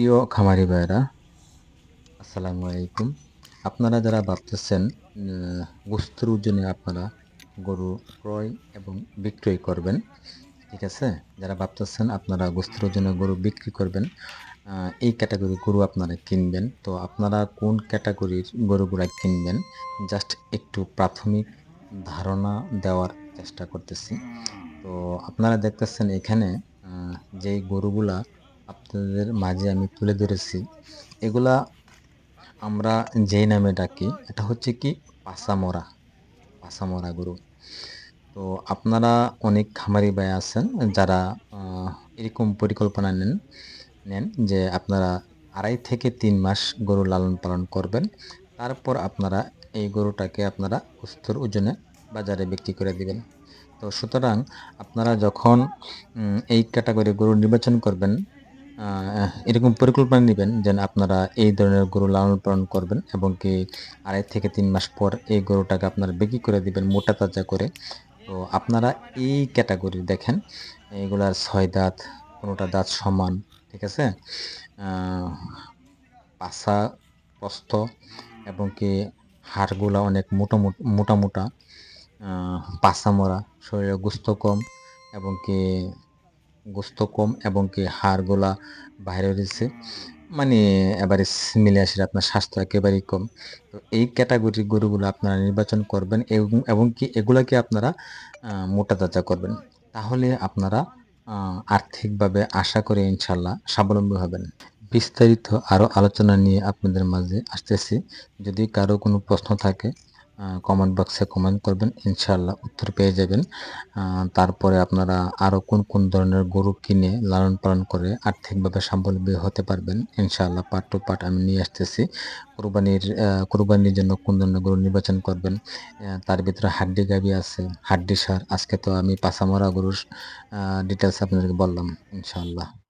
প্রিয় খামারি ভাইরা আসসালামু আলাইকুম। আপনারা যারা ভাবতেছেন গোস্তের ওজনে আপনারা গরু ক্রয় এবং বিক্রয় করবেন, ঠিক আছে? যারা ভাবতেছেন আপনারা গোস্তের ওজনে গরু বিক্রি করবেন এই ক্যাটাগরি গরু আপনারা কিনবেন। তো আপনারা কোন ক্যাটাগরির গরুগুলা কিনবেন? জাস্ট একটু প্রাথমিক ধারণা দেওয়ার চেষ্টা করতেছি। তো আপনারা দেখতেছেন এখানে যেই গরুগুলা আপনাদের মাঝে আমি তুলে ধরেছি। এগুলা আমরা যেই নামে ডাকি, এটা হচ্ছে কি? পাসামরা পাসামরা গরু। তো আপনারা অনেক খামারি ভাই আছেন যারা এরকম পরিকল্পনা নেন নেন যে আপনারা আড়াই থেকে তিন মাস গরু লালন পালন করবেন। তারপর আপনারা এই গরুটাকে আপনারা উস্তর ওজনে বাজারে বিক্রি করে দিবেন। তো সুতরাং আপনারা যখন এই ক্যাটাগরি গরু নির্বাচন করবেন এরকম পরিকল্পনা নেবেন যেন আপনারা এই ধরনের গরু লালন পালন করবেন এবং কি আড়াই থেকে তিন মাস পর এই গরুটাকে আপনারা বিক্রি করে দিবেন মোটা তাজা করে। তো আপনারা এই ক্যাটাগরি দেখেন এইগুলার ছয় দাঁত কোনোটা দাঁত সমান ঠিক আছে? পাছা প্রস্থ এবং কি হাড়গুলা অনেক মোটা মোট- মোটা আহ, মরা শরীরে গোস্ত কম এবং কি গোস্ত কম এবং কি হাড়গুলা বাইরে রয়েছে। মানে এবারে মিলে আসে আপনার স্বাস্থ্য একেবারেই কম। তো এই ক্যাটাগরির গরুগুলো আপনারা নির্বাচন করবেন এবং এবং কি এগুলাকে আপনারা মোটা তাজা করবেন। তাহলে আপনারা আর্থিকভাবে আশা করে ইনশাল্লাহ স্বাবলম্বী হবেন। বিস্তারিত আরও আলোচনা নিয়ে আপনাদের মাঝে আসতেছি। যদি কারও কোনো প্রশ্ন থাকে কমেন্ট বক্সে কমেন্ট করবেন ইনশাল্লাহ উত্তর পেয়ে যাবেন। তারপরে আপনারা আরও কোন কোন ধরনের গরু কিনে লালন পালন করে আর্থিকভাবে স্বাবলম্বী হতে পারবেন, ইনশাআল্লাহ পার্ট টু পার্ট আমি নিয়ে আসতেছি। কোরবানির কোরবানির জন্য কোন ধরনের গরু নির্বাচন করবেন তার ভিতরে হাড্ডি গাবি আছে, হাড্ডি সার। আজকে তো আমি পাসামরা গরুর ডিটেলস আপনাদেরকে বললাম, ইনশাআল্লাহ।